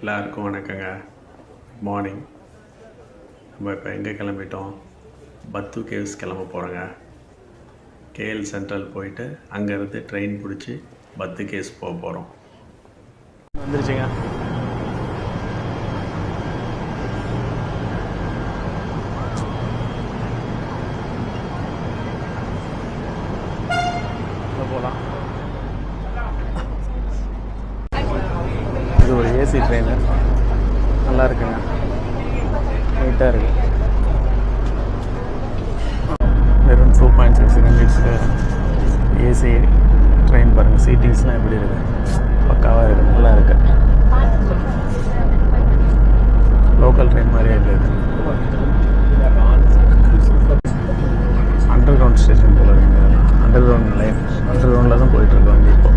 எல்லாருக்கும் வணக்கங்க. மார்னிங் நம்ம இப்போ எங்கே கிளம்பிட்டோம்? பத்து கேவ்ஸ் கிளம்ப போகிறோங்க கேஎல் சென்ட்ரல் போயிட்டு அங்கேருந்து ட்ரெயின் பிடிச்சி பத்து கேவ்ஸ் போக போகிறோம் வந்துருச்சுங்க. ஏசி ட்ரெயின் பாருங்கள் சீட்டிங்ஸ்லாம் எப்படி இருக்குது பக்காவாக இருக்குது நல்லா இருக்கு. லோக்கல் ட்ரெயின் மாதிரியே இல்லை அண்டர் கிரவுண்ட் ஸ்டேஷன் போல இருக்குங்க அண்டர் கிரவுண்ட் லைன் அண்டர் கிரவுண்டில் தான் போயிட்டுருக்கு வண்டி இப்போ.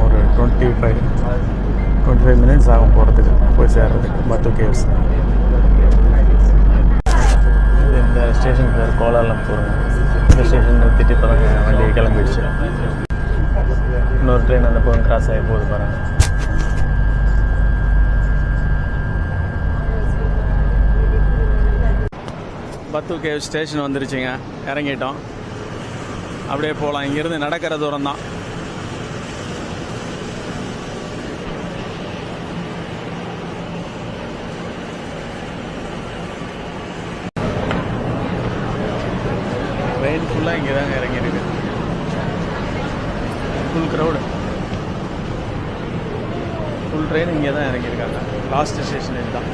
ஒரு twenty five twenty five minutes ஆகும் போகிறதுக்கு போய் சேர்றதுக்கு. பத்து கேவ்ஸ் இது இந்த ஸ்டேஷன் பேர் கோலாலம்பூருங்க இந்த ஸ்டேஷன் நிறுத்திட்டு பாருங்க வண்டி கிளம்பிடுச்சு. இன்னொரு ட்ரெயின் அந்த பக்கம் கிராஸ் ஆகி போகுது பாருங்க. பத்து கேவ் ஸ்டேஷன் வந்துருச்சுங்க. இறங்கிட்டோம். அப்படியே போகலாம். இங்கேருந்து நடக்கிற தூரம் தான். ட்ரெயின் ஃபுல்லாக இங்கே தாங்க இறங்கியிருக்கு. ஃபுல் க்ரௌடு ஃபுல் ட்ரெயின் இங்கே தான் இறங்கியிருக்காங்க. லாஸ்ட் ஸ்டேஷன் இதுதான்.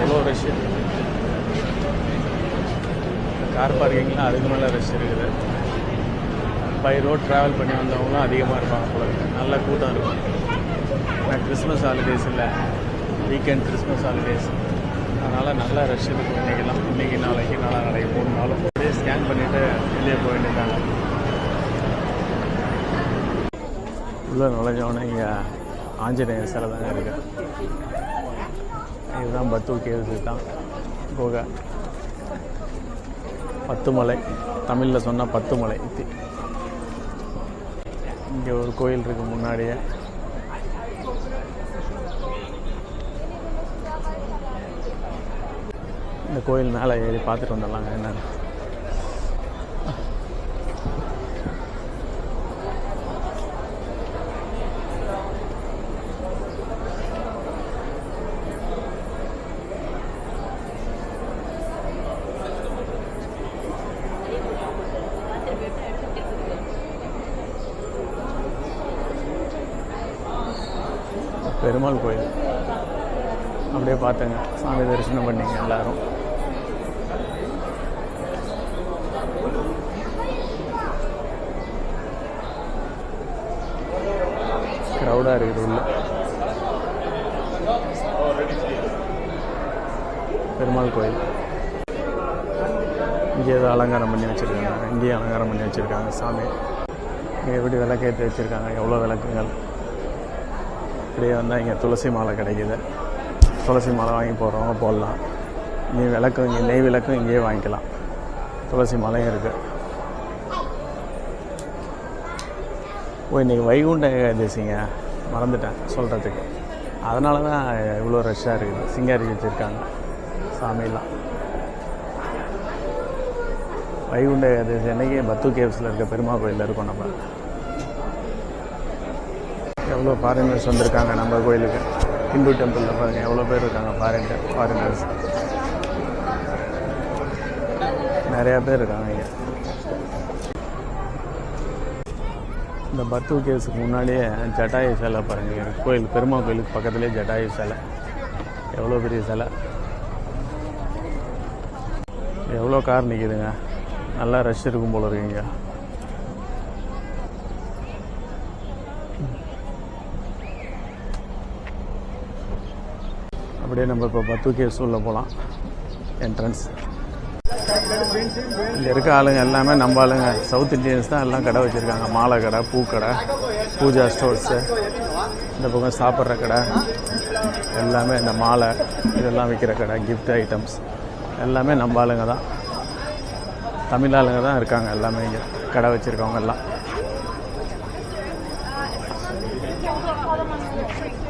எவ்வளோ ரஷ் கார் பார்க்கிங்லாம் அதுக்கு மேலே ரஷ் இருக்குது. பை ரோட் ட்ராவல் பண்ணி வந்தவங்களும் அதிகமாக இருப்பாங்க போல நல்ல கூட்டம் இருக்கும். ஆனால் கிறிஸ்மஸ் ஹாலிடேஸ் இல்லை. வீக்கெண்ட் கிறிஸ்மஸ் ஹாலிடேஸ் அதனால் நல்லா ரஷ் இருக்கும் இன்றைக்கெல்லாம் இன்றைக்கி நாளைக்கு நாளா நாளைக்கு மூணு நாளும் அப்படியே ஸ்கேன் பண்ணிவிட்டு வெளியே போக வேண்டியதாங்க உள்ளே நுழைஞ்சவொடனே இங்கே ஆஞ்சநேயர் சிலை தாங்க இருக்கு. இதுதான் பத்து கேவ்ஸ் தான். கோகா பத்துமலை தமிழில் சொன்னால் பத்துமலை மலை. இங்கே ஒரு கோயில் இருக்குது முன்னாடியே. இந்த கோயில் மேலே ஏறி பார்த்துட்டு வந்துடலாங்க என்ன? பெருமாள் கோயில். அப்படியே பார்த்தேங்க. சாமி தரிசனம் பண்ணிங்க எல்லாரும் க்ரௌடாக இருக்குது உள்ள பெருமாள் கோயில். இங்கே ஏதோ அலங்காரம் பண்ணி வச்சுருக்காங்க. இங்கேயும் அலங்காரம் பண்ணி வச்சுருக்காங்க சாமி. இங்கே எப்படி விளக்கேற்றி வச்சுருக்காங்க? எவ்வளோ விளக்குகள்? இப்படியே வந்தால் இங்கே துளசி மாலை கிடைக்குது. துளசி மாலை வாங்கி போகிறவங்க போடலாம். நீ விளக்கும் இங்கே நெய் விளக்கும் இங்கேயே வாங்கிக்கலாம். துளசி மலையும் இருக்குது ஓ இன்றைக்கி வைகுண்ட ஏகாதசிங்க. மறந்துட்டேன் சொல்கிறதுக்கு அதனால தான் இவ்வளோ ரஷ்ஷாக இருக்குது. சிங்காரி வச்சுருக்காங்க. சாமியெல்லாம் வைகுண்ட ஏகாதசி அன்னைக்கு பத்து கேவ்ஸில் இருக்க பெருமாள் கோயிலில் இருக்கோம் நம்ம. எவ்வளோ ஃபாரினர்ஸ் வந்திருக்காங்க நம்ம கோயிலுக்கு. ஹிந்து டெம்பிளில் பாருங்கள் எவ்வளோ பேர் இருக்காங்க ஃபாரின் ஃபாரினர்ஸ் நிறையா பேர் இருக்காங்க இங்கே. இந்த பத்து கேஸுக்கு முன்னாடியே ஜட்டாயு சிலை பாருங்கள் கோயில் பெருமாள் கோயிலுக்கு பக்கத்துலேயே ஜட்டாயு சிலை. எவ்வளோ பெரிய சிலை. எவ்வளோ கார் நிற்கிதுங்க நல்லா ரஷ் இருக்கும் போல இருக்குங்க. அப்படியே நம்ம இப்போ பத்து கேஸ் போகலாம் என்ட்ரன்ஸ் இங்கே இருக்க ஆளுங்க எல்லாமே நம்ம ஆளுங்க. சவுத் இந்தியன்ஸ் தான் எல்லாம் கடை வச்சுருக்காங்க. மாலை கடை பூக்கடை பூஜா ஸ்டோர்ஸு இந்த பக்கம் சாப்பிட்ற கடை. எல்லாமே இந்த மாலை இதெல்லாம் விற்கிற கடை கிஃப்ட் ஐட்டம்ஸ் எல்லாமே நம்ம ஆளுங்க தான். தமிழ் ஆளுங்க தான் இருக்காங்க எல்லாமே இங்கே. கடை வச்சுருக்கவங்க எல்லாம்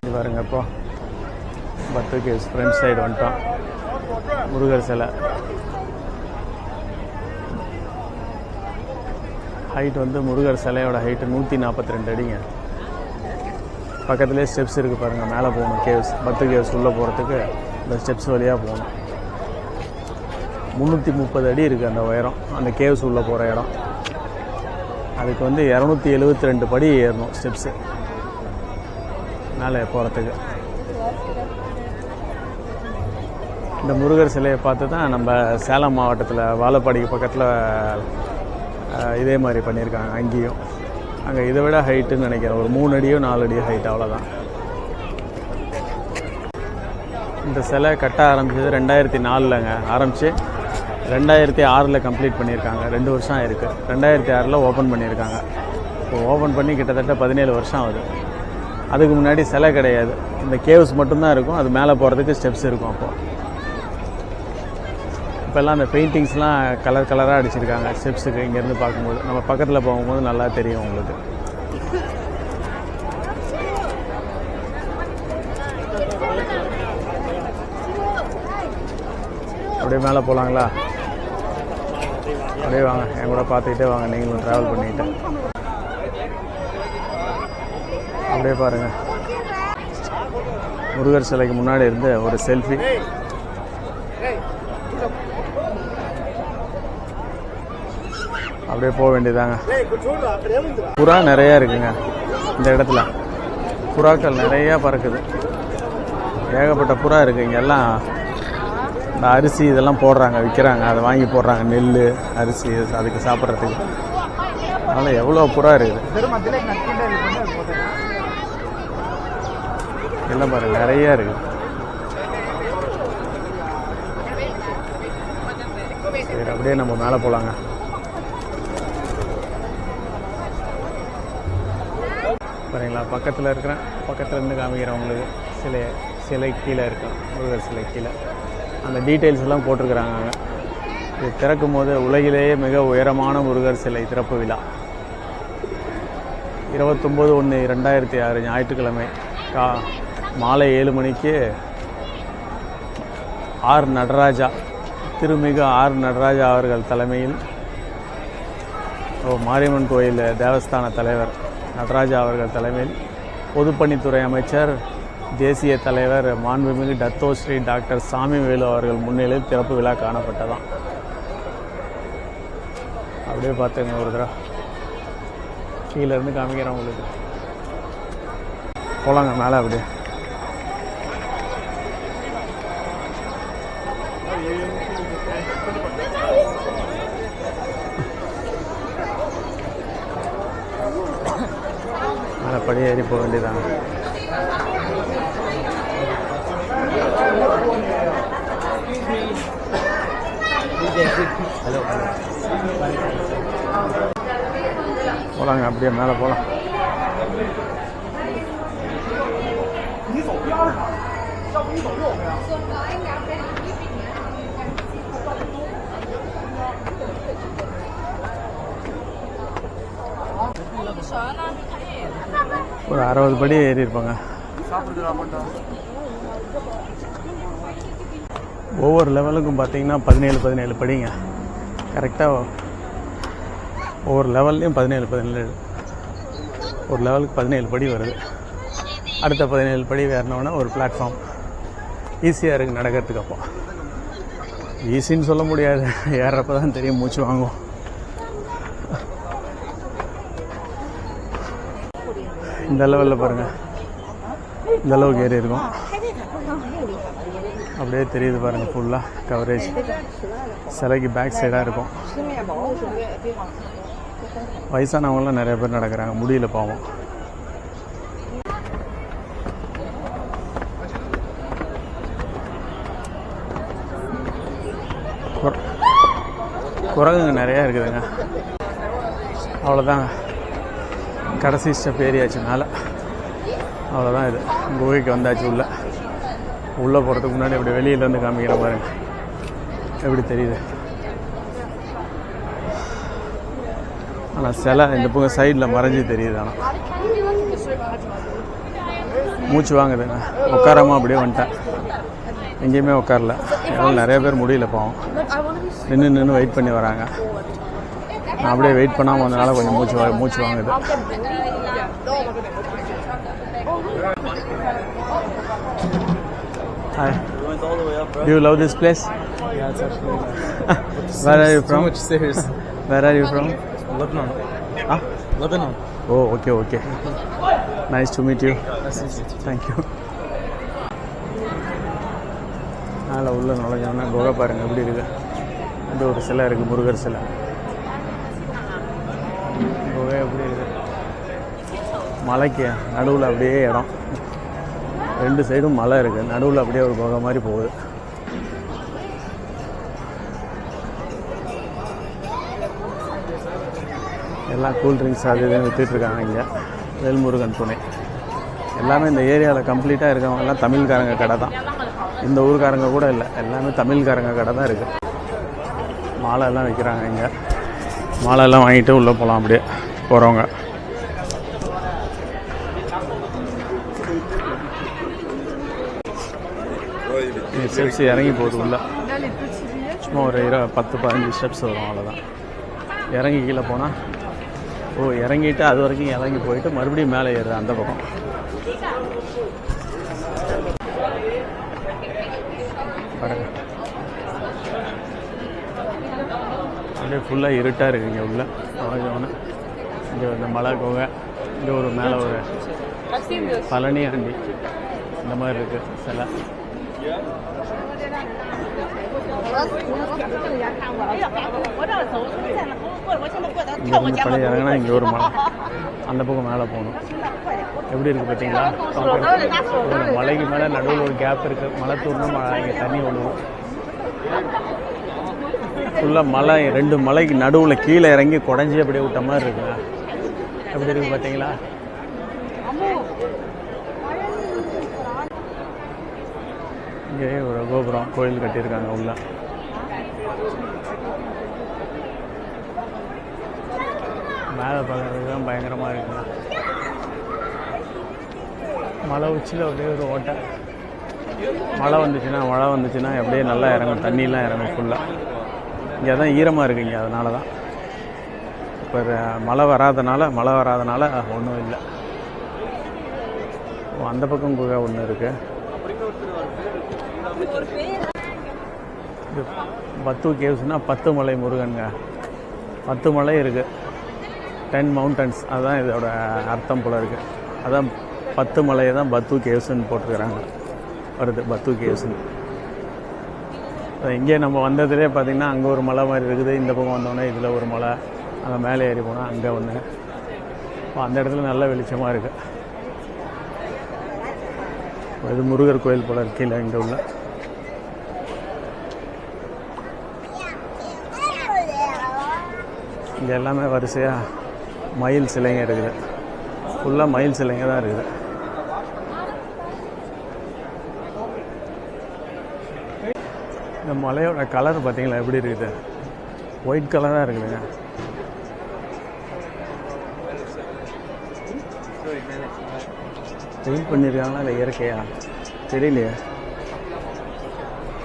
இது பாருங்க இப்போ. பத்துக்கு ஃப்ரண்ட் சைடு வந்துட்டோம். முருகர் சிலை. ஹைட் வந்து முருகர் சிலையோட ஹைட்டு நூற்றி நாற்பத்தி ரெண்டு அடிங்க. பக்கத்துலேயே ஸ்டெப்ஸ் இருக்குது பாருங்கள் மேலே போகணும் கேவ்ஸ் பத்து கேவ்ஸ் உள்ளே போகிறதுக்கு இந்த ஸ்டெப்ஸ் வழியாக போகணும். முந்நூற்றி முப்பது அடி இருக்குது அந்த உயரம். அந்த கேவ்ஸ் உள்ளே போகிற இடம். அதுக்கு வந்து இரநூத்தி எழுபத்தி ரெண்டு படி ஏறணும் ஸ்டெப்ஸு மேலே போகிறதுக்கு இந்த முருகர் சிலையை பார்த்து தான் நம்ம சேலம் மாவட்டத்தில் வாழப்பாடிக்கு பக்கத்தில் இதே மாதிரி பண்ணியிருக்காங்க அங்கேயும். அங்கே இதை விட ஹைட்டுன்னு நினைக்கிறேன். ஒரு மூணு அடியோ நாலு அடியோ ஹைட் அவ்வளோதான் இந்த சிலை கட்ட ஆரம்பிச்சது ரெண்டாயிரத்தி நாலுலங்க. ஆரம்பித்து ரெண்டாயிரத்தி ஆறில் கம்ப்ளீட் பண்ணியிருக்காங்க. ரெண்டு வருஷம் ஆயிருக்கு. ரெண்டாயிரத்தி ஆறில் ஓப்பன் பண்ணியிருக்காங்க. இப்போ ஓப்பன் பண்ணி கிட்டத்தட்ட பதினேழு வருஷம் ஆகுது. அதுக்கு முன்னாடி சிலை கிடையாது. இந்த கேவ்ஸ் மட்டும்தான் இருக்கும். அது மேலே போகிறதுக்கு ஸ்டெப்ஸ் இருக்கும் அப்போது இப்போல்லாம் அந்த பெயிண்டிங்ஸ்லாம் கலர் கலராக அடிச்சிருக்காங்க. ஸ்டெப்ஸுக்கு இங்கேருந்து பார்க்கும்போது. நம்ம பக்கத்தில் போகும்போது நல்லா தெரியும் உங்களுக்கு. அப்படியே மேலே போகலாங்களா அப்படியே வாங்க. என் கூட பார்த்துக்கிட்டே வாங்க. நீங்களும் ட்ராவல் பண்ணிக்கிட்டு அப்படியே பாருங்கள் முருகர் சிலைக்கு முன்னாடி இருந்து ஒரு செல்ஃபி அப்படியே போக வேண்டியதாங்க புறா நிறையா இருக்குங்க இந்த இடத்துல. புறாக்கள் நிறையா பறக்குது. ஏகப்பட்ட புறா இருக்குது இங்கே எல்லாம் இந்த அரிசி இதெல்லாம் போடுறாங்க விற்கிறாங்க அதை வாங்கி போடுறாங்க நெல் அரிசி அதுக்கு சாப்பிட்றதுக்கு. அதனால் எவ்வளோ புறா இருக்குது. எல்லாம் பாருங்க நிறையா இருக்குது. சரி அப்படியே நம்ம மேலே போகலாங்க பாருங்களா பக்கத்தில் இருக்கிறேன். பக்கத்துலேருந்து காமிக்கிறேன் உங்களுக்கு. சிலை சிலை கீழே இருக்கும் முருகர் சிலை கீழே. அந்த டீட்டெயில்ஸ் எல்லாம் போட்டிருக்கிறாங்க. இது திறக்கும் போது உலகிலேயே மிக உயரமான முருகர் சிலை திறப்பு விழா. இருபத்தொம்போது ஒன்று ரெண்டாயிரத்தி ஆறு ஞாயிற்றுக்கிழமை கா மாலை ஏழு மணிக்கு ஆர் நடராஜா திருமிகு ஆர் நடராஜா அவர்கள் தலைமையில் மாரியம்மன் கோயில் தேவஸ்தான தலைவர் நடராஜா அவர்கள் தலைமையில் பொதுப்பணித்துறை அமைச்சர் தேசிய தலைவர் மாண்புமிகு டத்தோ ஸ்ரீ டாக்டர் சாமி வேலு அவர்கள் முன்னிலையில் திறப்பு விழா காணப்பட்டதாம். அப்படியே பார்த்துங்க ஒரு தடவை. கீழே இருந்து காமிக்கிறேன் உங்களுக்கு. போலாங்க மேலே அப்படியே. மேலே படி ஏறி போக வேண்டியதாங்க. போலாங்க அப்படியே மேலே போகலாம் ஒரு அறுபது படி ஏறி இருப்பாங்க ஒவ்வொரு லெவலுக்கும் பார்த்தீங்கன்னா பதினேழு பதினேழு படிங்க. கரெக்டாக ஒவ்வொரு லெவல்லையும் பதினேழு பதினேழு. ஒரு லெவலுக்கு பதினேழு படி வருது. அடுத்த பதினேழு படி ஏறினோன்னா ஒரு பிளாட்ஃபார்ம் ஈஸியாக இருக்குது நடக்கிறதுக்கு அப்போ. ஈஸின்னு சொல்ல முடியாது. ஏறப்ப தான் தெரியும் மூச்சு வாங்குவோம். இந்த லெவலில் பாருங்கள் இந்த அளவுக்கு ஏறி இருக்கும் அப்படியே தெரியுது பாருங்கள் ஃபுல்லாக கவரேஜ் சிலைக்கு பேக் சைடாக இருக்கும். வயசானவங்களாம் நிறைய பேர் நடக்கிறாங்க முடியல பாவம். குர- குரங்குங்க நிறையா இருக்குதுங்க. அவ்வளோதாங்க கடைசி ஸ்டெப் ஏறியாச்சு மேலே. அவ்வளோதான் இது. குகைக்கு வந்தாச்சு உள்ளே. உள்ளே போகிறதுக்கு முன்னாடி இப்படி வெளியிலேருந்து காமிக்கிற பாருங்க எப்படி தெரியுது? ஆனால் சிலை இந்த பக்கம் சைடில் மறைஞ்சி தெரியுது ஆனால் மூச்சு வாங்குதுங்க உட்காராம அப்படியே வந்துட்டேன். எங்கேயுமே உட்காரல. எவ்வளோ நிறைய பேர் முடியல பாவம். நின்று நின்று வெயிட் பண்ணி வராங்க. நான் அப்படியே வெயிட் பண்ணாமல் வந்தனால கொஞ்சம் மூச்சு வா மூச்சு வாங்குது. Hi went all the way up, bro. Do you love this place? Yeah, it's actually nice. Where are you Too from? much stairs. Where are you from? Lebanon. Ah? Lebanon. Oh, okay, okay. Nice to meet you. That's easy. Thank you. மேலே உள்ள நுழைஞ்சோன்னா குகை பாருங்க எப்படி இருக்கு இந்த ஒரு சிலை இருக்கு முருகர் சிலை குகை எப்படி இருக்கு மலைக்கு நடுவில் அப்படியே இடம் ரெண்டு சைடும் மலை இருக்கு. நடுவில் அப்படியே ஒரு குகை மாதிரி போகுது. எல்லாம் கூல் ட்ரிங்க்ஸ் அது இதுன்னு விற்றுட்ருக்காங்க இங்கே. வேல்முருகன் துணை. எல்லாமே இந்த ஏரியாவில் கம்ப்ளீட்டாக இருக்கவங்க எல்லாம் தமிழ்காரங்க கடை தான். இந்த ஊருக்காரங்க கூட இல்லை. எல்லாமே தமிழ்காரங்க கடை தான் இருக்குது மாலை எல்லாம் விற்கிறாங்க இங்கே. மாலை எல்லாம் வாங்கிட்டு உள்ளே போகலாம் அப்படியே போகிறவங்க ஸ்டெப்ஸ் இறங்கி போகுது உள்ள. சும்மா ஒரு இரு பத்து பதினஞ்சு ஸ்டெப்ஸ் வரும் அவ்வளோதான் இறங்கி கீழே போனால் ஓ இறங்கிட்டு அது வரைக்கும் இறங்கி போயிட்டு மறுபடியும் மேலே ஏறுது அந்த பக்கம். பாருங்க. அப்படியே ஃபுல்லாக இருட்டாக இருக்குது இங்கே உள்ள. ஆகணும் இங்கே இந்த மலை குகை இங்கே ஒரு மேலே ஒரு பழனி ஆண்டி. இந்த மாதிரி இருக்குது சிலை. இங்கேருந்து பழைய இறங்கினா இங்கே ஒரு மலை. அந்த பக்கம் மேலே போகணும். எப்படி இருக்குது பார்த்தீங்களா? ஒரு மலைக்கு மேலே நடுவில் ஒரு கேப் இருக்குது மலை தூர்னா இங்கே தண்ணி விழுவும் ஃபுல்லாக மலை ரெண்டு மலைக்கு நடுவில் கீழே இறங்கி குடஞ்சி அப்படியே விட்ட மாதிரி இருக்குங்க எப்படி இருக்குது பார்த்தீங்களா? இங்கே ஒரு கோபுரம் கோயில் கட்டியிருக்காங்க உள்ள. மேலே பார்க்குறதுக்கு தான் பயங்கரமாக இருக்குங்க மழை உச்சியில் அப்படியே ஒரு ஓட்டை. மழை வந்துச்சுன்னா மழை வந்துச்சுன்னா அப்படியே நல்லா இறங்கும். தண்ணியெலாம் இறங்கும் ஃபுல்லாக இங்கே தான் ஈரமாக இருக்குங்க அதனால தான் இப்போ மழை வராதனால மழை வராதனால ஒன்றும் இல்லை. அந்த பக்கம் குகை ஒன்று இருக்குது பத்து கேவ்ஸ்னால் பத்து மலை முருகனுங்க. பத்து மலை இருக்குது டென் மவுண்டன்ஸ் அதுதான் இதோட அர்த்தம் போல இருக்குது அதான் பத்து மலையை தான் பத்து கேவ்ஸ்ன்னு போட்டிருக்கிறாங்க. வருது பத்து கேவ்ஸ்ன்னு இங்கே நம்ம வந்ததுலேயே பார்த்தீங்கன்னா அங்கே ஒரு மலை மாதிரி இருக்குது. இந்த பக்கம் வந்தோடனே இதில் ஒரு மலை. அங்கே மேலே ஏறி போனால் அங்கே ஒன்று அந்த இடத்துல நல்ல வெளிச்சமாக இருக்குது இது முருகர் கோயில் போல இருக்கு கீழே இங்கே உள்ள. இங்கே எல்லாமே வரிசையாக மயில் சிலைங்க இருக்குது. ஃபுல்லாக மயில் சிலைங்க தான் இருக்குது. இந்த மலையோட கலர் பார்த்தீங்களா எப்படி இருக்குது? ஒயிட் கலராக இருக்குதுங்க. பெயிண்ட் பண்ணியிருக்காங்களா இல்லை இயற்கையா? தெரியலையே.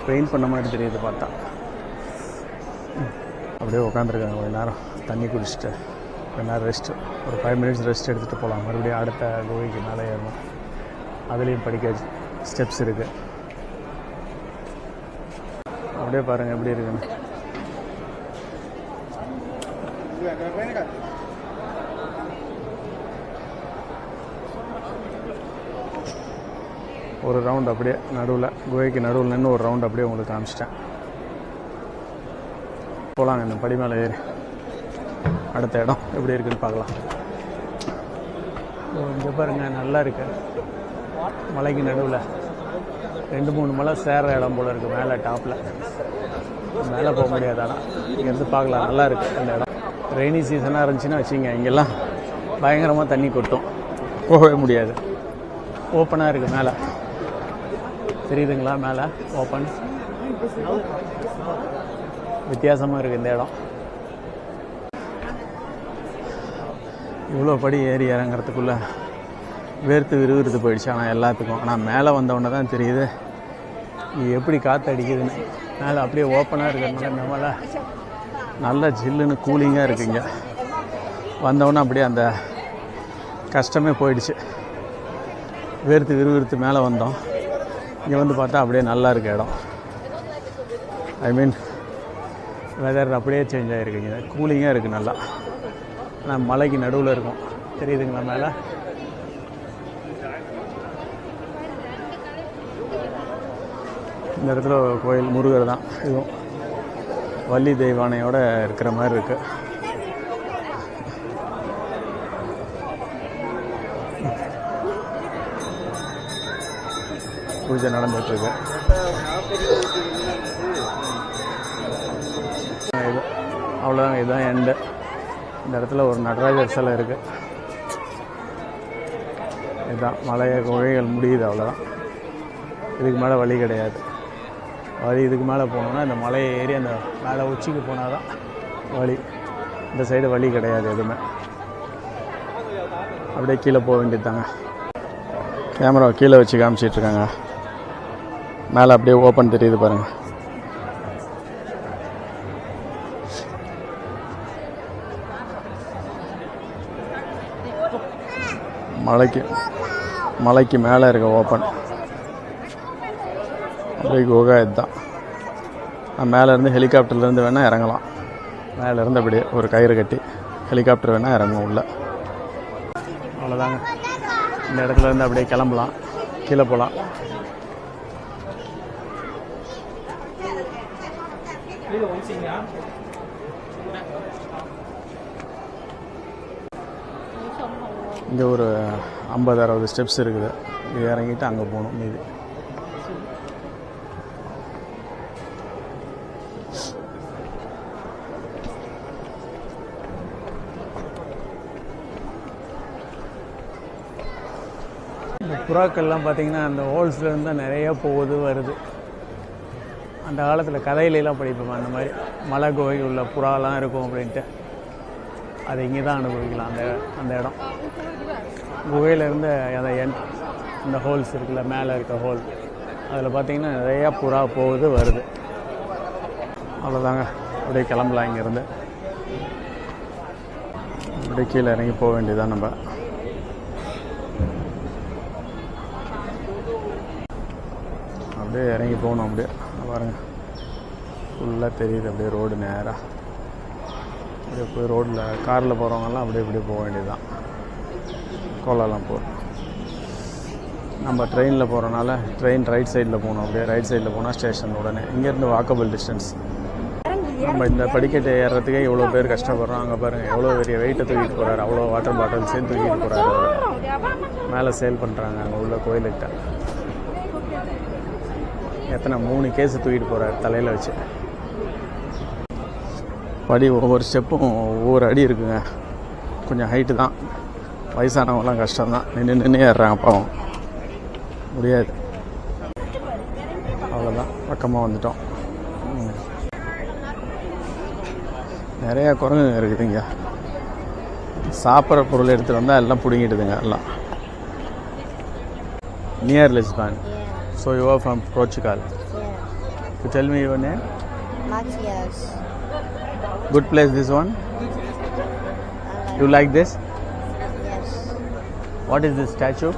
பெயிண்ட் பண்ண மாதிரி தெரியுது பார்த்தா. அப்படியே உட்காந்துருக்காங்க கொஞ்ச நேரம் தண்ணி குடிச்சிட்டு கொஞ்ச நேரம் ரெஸ்ட் ஒரு ஃபைவ் மினிட்ஸ் ரெஸ்ட் எடுத்துகிட்டு போகலாம் மறுபடியும் அடுத்த குகைக்கு மேலே ஏறணும். அதுலேயும் படிக்க ஸ்டெப்ஸ் இருக்குது அப்படியே பாருங்கள் எப்படி இருக்குன்னு. ஒரு ரவுண்ட் அப்படியே நடுவில் குகைக்கு நடுவில் நின்று ஒரு ரவுண்ட் அப்படியே உங்களுக்கு காமிச்சிட்டேன். போகலாங்க இந்த படி மேலே ஏறி. அடுத்த இடம் எப்படி இருக்குன்னு பார்க்கலாம். இங்கே பாருங்க நல்லா இருக்கு. மலைக்கு நடுவில். ரெண்டு மூணு மலை சேர்ற இடம் போல இருக்குது மேலே டாப்பில் மேலே போக முடியாது ஆனால் இங்கேருந்து பார்க்கலாம் நல்லா இருக்கு அந்த இடம். ரெய்னி சீசனாக இருந்துச்சுன்னா வச்சுங்க இங்கெல்லாம் பயங்கரமாக தண்ணி கொட்டும். போகவே முடியாது. ஓப்பனாக இருக்குது மேலே. தெரியுதுங்களா மேலே? ஓப்பன் வித்தியாசமாக இருக்குது இந்த இடம். இவ்வளோ படி ஏறி இறங்குறதுக்குள்ளே வேர்த்து விறுவிறுத்து போயிடுச்சு. ஆனால் எல்லாத்துக்கும். ஆனால் மேலே வந்தவொடனே தான் தெரியுது. இது எப்படி காற்று அடிக்குதுன்னு. மேலே அப்படியே ஓப்பனாக இருக்கிறதுனால நம்மள நல்ல ஜில்லுன்னு கூலிங்காக இருக்குங்க. வந்தவொடனே அப்படியே அந்த கஷ்டமே போயிடுச்சு. வேர்த்து விறுவிறுத்து மேலே வந்தோம். இங்கே வந்து பார்த்தா அப்படியே நல்லா இருக்க இடம். ஐ மீன் வெதர் அப்படியே சேஞ்ச் ஆகிருக்குங்க கூலிங்காக இருக்குது நல்லா. ஆனால் மலைக்கு நடுவில் இருக்கும். தெரியுதுங்களா மேலே? இந்த இடத்துல கோயில் முருகர் தான். இதுவும் வள்ளி தெய்வானையோட இருக்கிற மாதிரி இருக்குது பூஜை நடந்துட்டுருக்கு. இது அவ்வளோதான் இதுதான் எண்டு இந்த இடத்துல ஒரு நடராஜர் சிலை இருக்குது இதுதான். மலைய குகைகள் முடியுது அவ்வளோதான் இதுக்கு மேலே வழி கிடையாது. வழி இதுக்கு மேலே போனோம்னா இந்த மலையை ஏறி அந்த மேலே உச்சிக்கு போனால் தான் வழி. இந்த சைடு வழி கிடையாது எதுவுமே. அப்படியே கீழே போக வேண்டியது கேமரா கீழே வச்சு காமிச்சிட்டு இருக்காங்க. மேலே அப்படியே ஓப்பன் தெரியுது பாருங்கள் மலைக்கு மலைக்கு மேலே இருக்க ஓப்பன் அப்படியே கோகா இதுதான். மேலேருந்து ஹெலிகாப்டர்லேருந்து வேணால் இறங்கலாம். மேலேருந்து அப்படியே ஒரு கயிறு கட்டி ஹெலிகாப்டர் வேணால் இறங்கும் உள்ள. அவ்வளோதாங்க இந்த இடத்துல இருந்து அப்படியே கிளம்பலாம். கீழே போகலாம் இங்கே ஒரு ஐம்பது அறுபது ஸ்டெப்ஸ் இருக்குது. இது இறங்கிட்டு அங்கே போகணும் மீதி. இந்த புறாக்கள்லாம் பார்த்தீங்கன்னா அந்த ஹோல்ஸ்லேருந்து தான் நிறைய போகுது வருது. அந்த காலத்தில் கதையிலலாம் படிப்போம் அந்த மாதிரி மலை கோயில் உள்ள புறாலாம் இருக்கும் அப்படின்ட்டு. அதை இங்கே தான் அனுபவிக்கலாம் அந்த அந்த இடம். குகையிலேருந்து அந்த என் இந்த ஹோல்ஸ் இருக்குல்ல மேலே இருக்க ஹோல் அதில் பார்த்தீங்கன்னா நிறையா புறா போகுது வருது. அவ்வளோதாங்க அப்படியே கிளம்பலாம் இங்கேருந்து. அப்படியே கீழே இறங்கி போக வேண்டியதான் நம்ம. அப்படியே இறங்கி போகணும் அப்படியே. பாருங்கள் ஃபுல்லாக தெரியுது அப்படியே ரோடு நேராக அப்படியே போய் ரோட்டில் காரில் போகிறவங்கெல்லாம் அப்படியே இப்படியே போக வேண்டியதுதான். கோலாலம்பூர். நம்ம ட்ரெயினில் போகிறனால ட்ரெயின் ரைட் சைடில் போகணும். அப்படியே ரைட் சைடில் போனால் ஸ்டேஷன் உடனே. இங்கேருந்து வாக்கபிள் டிஸ்டன்ஸ் நம்ம இந்த படிக்கட்டை ஏறுறதுக்கே இவ்வளோ பேர் கஷ்டப்படுறோம். அங்கே பாருங்கள் எவ்வளோ பெரிய வெயிட்டை தூக்கிட்டு போகிறாரு அவ்வளோ வாட்டர் பாட்டில்ஸையும் தூக்கிட்டு போகிறாரு மேலே சேல் பண்ணுறாங்க அங்கே உள்ள கோயிலுக்கிட்ட. எத்தனை? மூணு கேஸ் தூக்கிட்டு போகிறாரு தலையில் வச்சு. படி ஒவ்வொரு ஸ்டெப்பும் ஒவ்வொரு அடி இருக்குங்க. கொஞ்சம் ஹைட்டு தான். வயசானவங்களாம் கஷ்டம்தான். நின்று நின்று ஏறுறாங்க பாவம். முடியாது. அவ்வளோதான் பக்கமாக வந்துட்டோம். நிறையா குரங்குங்க இருக்குதுங்க. சாப்பிட்ற பொருள் எடுத்துகிட்டு வந்தால் எல்லாம் பிடுங்கிடுதுங்க எல்லாம். Near Lisbon so you are from Portugal del me your name Matthias. Good place this one You like this What is is statue?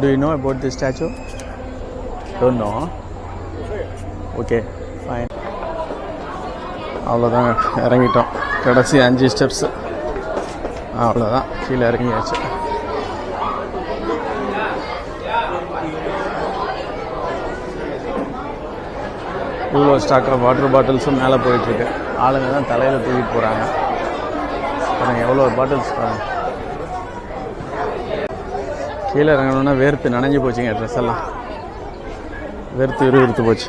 Statue you know no this statue? Statue know. No okay fine அவ்வளோதாங்க இறங்கிட்டோம். கடைசி அஞ்சு steps அவ்வளோதான் கீழே இறங்கியாச்சு. இவ்வளோ stock of water பாட்டில்ஸும் மேலே போயிட்டுருக்கு ஆளுங்க தான் தலையில் தூக்கிட்டு போகிறாங்க பாருங்க எவ்வளோ பாட்டில்ஸ் பாருங்க. கீழே இறங்கணுன்னா வேர்த்து நனைஞ்சு போச்சுங்க ட்ரெஸ் எல்லாம். வேர்த்து விறுவிறுத்து போச்சு.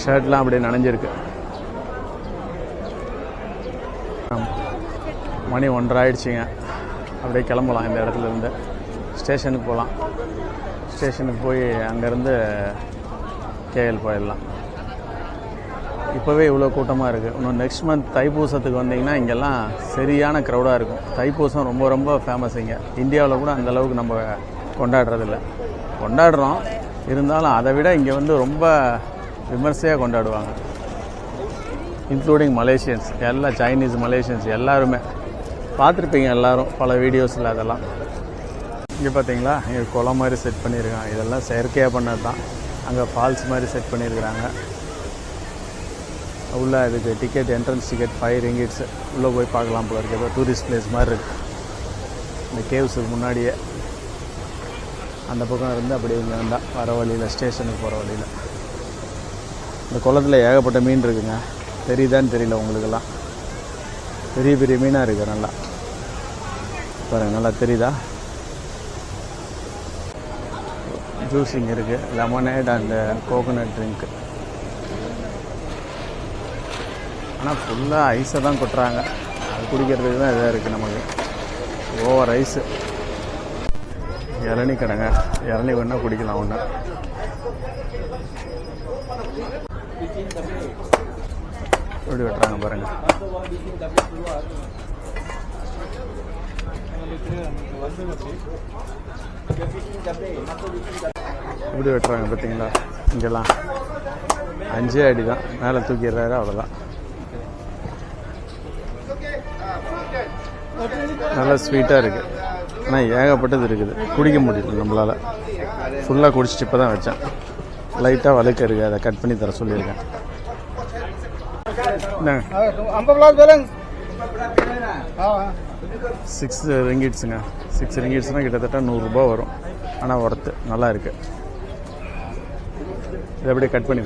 ஷர்ட்லாம் அப்படியே நனைஞ்சிருக்கு. மணி ஒன்றரை ஆயிடுச்சுங்க அப்படியே கிளம்பலாம் இந்த இடத்துலேருந்து ஸ்டேஷனுக்கு போகலாம் ஸ்டேஷனுக்கு போய் அங்கேருந்து கேஎல் போயிடலாம். இப்போவே இவ்வளோ கூட்டமாக இருக்குது இன்னும் நெக்ஸ்ட் மந்த் தைப்பூசத்துக்கு வந்தீங்கன்னா இங்கெல்லாம் சரியான க்ரௌடாக இருக்கும். தைப்பூசம் ரொம்ப ரொம்ப ஃபேமஸ் இங்கே. இந்தியாவில் கூட அந்த அளவுக்கு நம்ம கொண்டாடுறதில்ல. கொண்டாடுறோம். இருந்தாலும் அதை விட இங்கே வந்து ரொம்ப விமர்சையாக கொண்டாடுவாங்க. இன்க்ளூடிங் மலேசியன்ஸ் எல்லா சைனீஸ் மலேசியன்ஸ் எல்லாருமே. பார்த்துருப்பீங்க எல்லோரும் பல வீடியோஸில் அதெல்லாம். இங்கே பார்த்தீங்களா இங்கே குளம் மாதிரி செட் பண்ணியிருக்காங்க. இதெல்லாம் செயற்கையாக பண்ணது தான் அங்கே ஃபால்ஸ் மாதிரி செட் பண்ணியிருக்கிறாங்க. உள்ளே அதுக்கு ticket entrance ticket five ringgits உள்ளே போய் பார்க்கலாம் போல இருக்குது ஏதோ டூரிஸ்ட் பிளேஸ் மாதிரி இருக்குது இந்த கேவ்ஸுக்கு முன்னாடியே அந்த பக்கம் இருந்து அப்படியே இங்கே வந்தால் வர வழியில் ஸ்டேஷனுக்கு போகிற வழியில். இந்த குளத்துல ஏகப்பட்ட மீன் இருக்குங்க. தெரியுதான்னு தெரியல உங்களுக்கெல்லாம். பெரிய பெரிய மீனாக இருக்குது நல்லா. பாருங்க நல்லா தெரியுதா? ஜூஸிங் இருக்குது லெமனேட் அண்டு கோகோனட் ட்ரிங்க்கு ஆனால் ஃபுல்லாக ஐஸை தான் கொட்டுறாங்க. அது குடிக்கிறதுக்கு தான் இதாக இருக்குது நமக்கு. ஓவர் ஐஸு இளநி கடைங்க. இளநி வேணால் குடிக்கலாம் ஒன்று எப்படி வெட்டுறாங்க பாருங்கள் இப்படி வெட்டுறாங்க பார்த்தீங்களா இங்கெல்லாம். அஞ்சே அடி தான். மேலே தூக்கிடுறாரு அவ்வளோதான் நல்லா ஸ்வீட்டாக இருக்குது ஆனால் ஏகப்பட்டது இருக்குது. குடிக்க முடியல நம்மளால். ஃபுல்லாக குடிச்சிட்டு இப்போ தான் வச்சேன் லைட்டாக வழுக்க இருக்குது அதை கட் பண்ணி தர சொல்லியிருக்கேன். சிக்ஸ் ரிங்கிட்ஸுங்க சிக்ஸ் ரிங்கிட்ஸ்னால் கிட்டத்தட்ட நூறுரூபா வரும். ஆனால் ஒர்த்து நல்லா இருக்குது இதை அப்படியே கட் பண்ணி